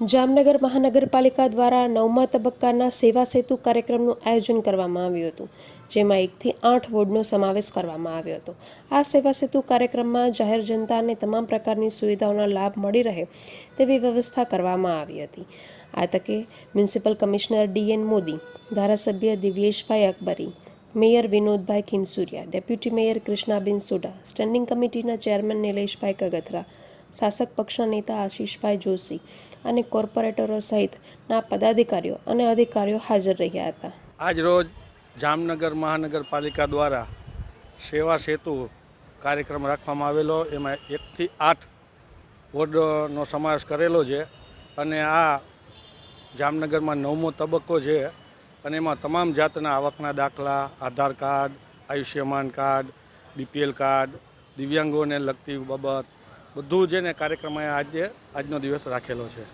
જામનગર મહાનગરપાલિકા દ્વારા નવમા તબક્કાના સેવા સેતુ કાર્યક્રમનું આયોજન કરવામાં આવ્યું હતું, જેમાં એકથી આઠ વોર્ડનો સમાવેશ કરવામાં આવ્યો હતો. આ સેવા સેતુ કાર્યક્રમમાં જાહેર જનતાને તમામ પ્રકારની સુવિધાઓનો લાભ મળી રહે તેવી વ્યવસ્થા કરવામાં આવી હતી. આ તકે મ્યુનિસિપલ કમિશનર ડીએન મોદી, ધારાસભ્ય Divyeshbhai Akbari, mayor Vinodbhai Khimsuriya, deputy mayor Krishnaben Sodha, standing કમિટીના ચેરમેન નિલેશભાઈ કગથરા શાસક પક્ષના નેતા આશીષભાઈ જોશી અને કોર્પોરેટરો સહિતના પદાધિકારીઓ અને અધિકારીઓ હાજર રહ્યા હતા. આજ રોજ જામનગર મહાનગરપાલિકા દ્વારા સેવા સેતુ કાર્યક્રમ રાખવામાં આવેલો. એમાં એકથી આઠ વોર્ડનો સમાવેશ કરેલો છે અને આ જામનગરમાં નવમો તબક્કો છે અને એમાં તમામ જાતના આવકના દાખલા, Aadhaar card, Ayushman card, BPL card, દિવ્યાંગોને લગતી બાબત બધું જ એને કાર્યક્રમ આજે આજનો દિવસ રાખેલો છે.